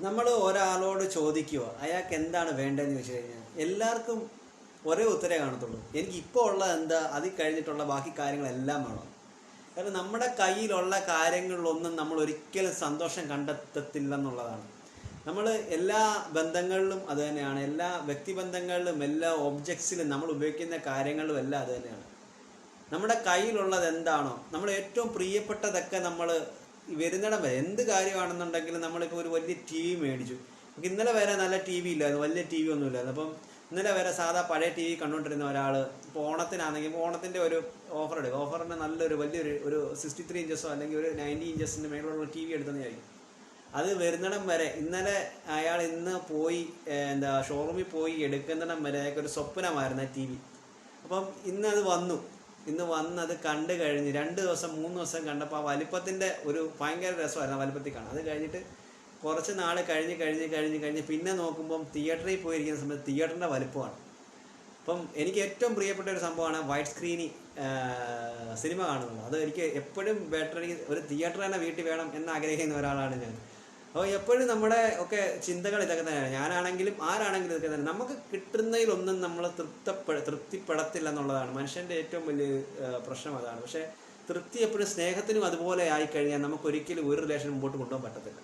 നമ്മൾ ഒരാളോട് ചോദിക്കുക അയാൾക്ക് എന്താണ് വേണ്ടതെന്ന് ചോദിച്ചു കഴിഞ്ഞാൽ എല്ലാവർക്കും ഒരേ ഉത്തരേ കാണത്തുള്ളൂ. എനിക്ക് ഇപ്പോൾ ഉള്ളത് എന്താ അതിൽ കഴിഞ്ഞിട്ടുള്ള ബാക്കി കാര്യങ്ങളെല്ലാം വേണം. കാരണം നമ്മുടെ കയ്യിലുള്ള കാര്യങ്ങളിലൊന്നും നമ്മൾ ഒരിക്കലും സന്തോഷം കണ്ടെത്തത്തില്ലെന്നുള്ളതാണ്. നമ്മൾ എല്ലാ ബന്ധങ്ങളിലും അത് തന്നെയാണ്. എല്ലാ വ്യക്തിബന്ധങ്ങളിലും എല്ലാ ഒബ്ജക്ട്സിലും നമ്മൾ ഉപയോഗിക്കുന്ന കാര്യങ്ങളിലും എല്ലാം അത് തന്നെയാണ്. നമ്മുടെ കയ്യിലുള്ളത് എന്താണോ നമ്മൾ ഏറ്റവും പ്രിയപ്പെട്ടതൊക്കെ നമ്മൾ വരുന്നിടം വരെ എന്ത് കാര്യമാണെന്നുണ്ടെങ്കിലും നമ്മളിപ്പോൾ ഒരു വലിയ ടി വി മേടിച്ചു. നമുക്ക് ഇന്നലെ വരെ നല്ല ടി വി ഇല്ലായിരുന്നു വലിയ ടി വി ഒന്നും ഇല്ലായിരുന്നു. അപ്പം ഇന്നലെ വരെ സാധാ പഴയ ടി വി കണ്ടുകൊണ്ടിരുന്ന ഒരാൾ ഇപ്പോൾ ഓണത്തിനാണെങ്കിൽ ഓണത്തിന്റെ ഒരു ഓഫർ എടുക്കും ഓഫറിന് നല്ലൊരു വലിയൊരു ഒരു സിക്സ്റ്റി ത്രീ ഇഞ്ചസോ അല്ലെങ്കിൽ ഒരു നയന്റി ഇഞ്ചസിന്റെ മേലുള്ള ടി വി എടുത്തതായിരിക്കും അത് വരുന്നിടം വരെ ഇന്നലെ അയാൾ ഇന്ന് പോയി എന്താ ഷോറൂമിൽ പോയി എടുക്കുന്നിടം വരെ ഒരു സ്വപ്നമായിരുന്നു ടി വി അപ്പം ഇന്ന് അത് വന്നു. ഇന്ന് വന്ന് അത് കണ്ടു കഴിഞ്ഞ് രണ്ട് ദിവസം മൂന്ന് ദിവസം കണ്ടപ്പോൾ ആ വലിപ്പത്തിന്റെ ഒരു ഭയങ്കര രസമായിരുന്നു വലിപ്പത്തിൽ കാണാം അത് കഴിഞ്ഞിട്ട് കുറച്ച് നാൾ കഴിഞ്ഞ് കഴിഞ്ഞ് കഴിഞ്ഞ് കഴിഞ്ഞ് പിന്നെ നോക്കുമ്പം തിയേറ്ററിൽ പോയിരിക്കുന്ന സമയത്ത് തിയേറ്ററിന്റെ വലിപ്പമാണ്. അപ്പം എനിക്ക് ഏറ്റവും പ്രിയപ്പെട്ട ഒരു സംഭവമാണ് വൈറ്റ് സ്ക്രീനി സിനിമ കാണുന്നത്. അത് എനിക്ക് എപ്പോഴും ബെറ്റർ ഒരു തിയേറ്റർ തന്നെ വീട്ടിൽ വേണം എന്ന് ആഗ്രഹിക്കുന്ന ഒരാളാണ് ഞാൻ. അപ്പോൾ എപ്പോഴും നമ്മുടെ ഒക്കെ ചിന്തകൾ ഇതൊക്കെ തന്നെയാണ്. ഞാനാണെങ്കിലും ആരാണെങ്കിലും ഇതൊക്കെ തന്നെ. നമുക്ക് കിട്ടുന്നതിലൊന്നും നമ്മൾ തൃപ്തപ്പെ തൃപ്തിപ്പെടത്തില്ല എന്നുള്ളതാണ്. മനുഷ്യന്റെ ഏറ്റവും വലിയ പ്രശ്നം അതാണ്. പക്ഷേ തൃപ്തി എപ്പോഴും സ്നേഹത്തിനും അതുപോലെ ആയിക്കഴിഞ്ഞാൽ നമുക്ക് ഒരിക്കലും ഒരു റിലേഷൻ മുമ്പോട്ട് കൊണ്ടുപോകാൻ പറ്റത്തില്ല.